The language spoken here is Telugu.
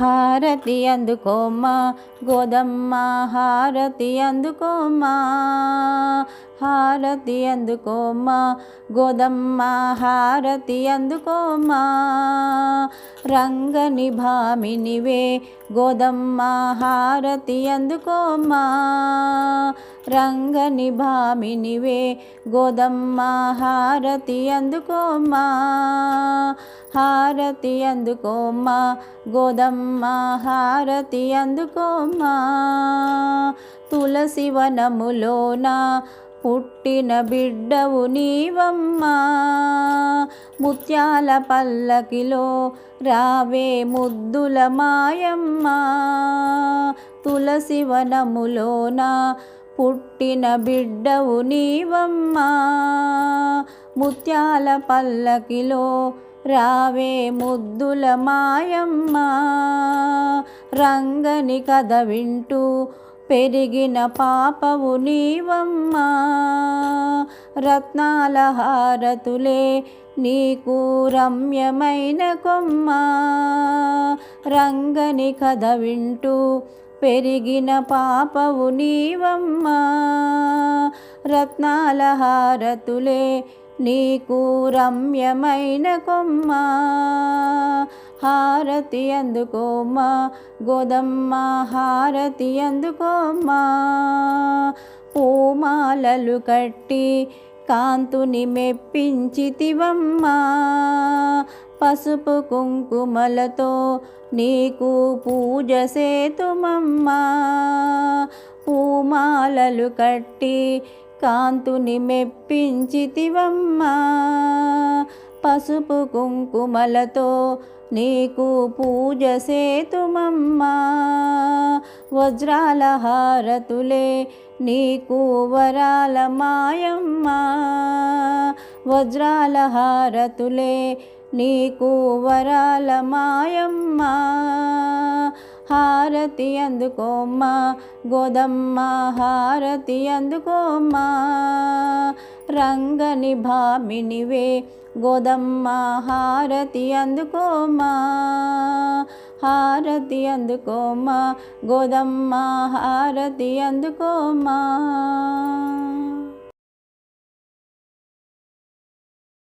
హారతి అందుకోమ్మా గోదమ్మ హారతి అందుకోమ్మా హారతి అందుకోమ్మా గోదమ్మ హారతి అందుకోమ్మా. రంగని భామినివే గోదమ్మ హారతి అందుకోమ్మా. రంగని భామినివే గోదమ్మ హారతి అందుకోమ్మా హారతి అందుకోమ్మా గోదమ్మ హారతి అందుకోమ్మా. తులసి వనములోన పుట్టిన బిడ్డవు నీవమ్మా. ముత్యాల పల్లకిలో రావే ముద్దుల మాయమ్మ. తులసి వనములోన పుట్టిన బిడ్డవు నీవమ్మా. ముత్యాల పల్లకిలో రావే ముద్దుల మాయమ్మ. రంగని కథ వింటూ పెరిగిన పాపవు నీవమ్మా. రత్నాల హారతులే నీకు రమ్యమైన కొమ్మ. రంగని కథ వింటూ పెరిగిన పాపవు నీవమ్మా. రత్నాల హారతులే నీకు రమ్యమైన కొమ్మ. హారతి అందుకోమ్మా గోదమ్మ హారతి అందుకోమ్మా. పూమాలలు కట్టి కాంతుని మెప్పించితివమ్మా. పసుపు కుంకుమలతో నీకు పూజ సేతుమమ్మా. పూమాలలు కట్టి కాంతుని మెప్పించితివమ్మా. పసుపు కుంకుమలతో నీకు పూజ సేతుమమ్మా. వజ్రాల హారతులే నీకు వరాల మాయమ్మ. వజ్రాల హారతులే నీకు వరాల మాయమ్మ. హారతి అందుకోమ్మా గోదమ్మ హారతి అందుకోమ్మా. రంగని భామినివే గోదమ్మ హారతి అందుకోమ్మా. హారతి అందుకోమ్మా గోదమ్మ హారతి అందుకోమ్మా.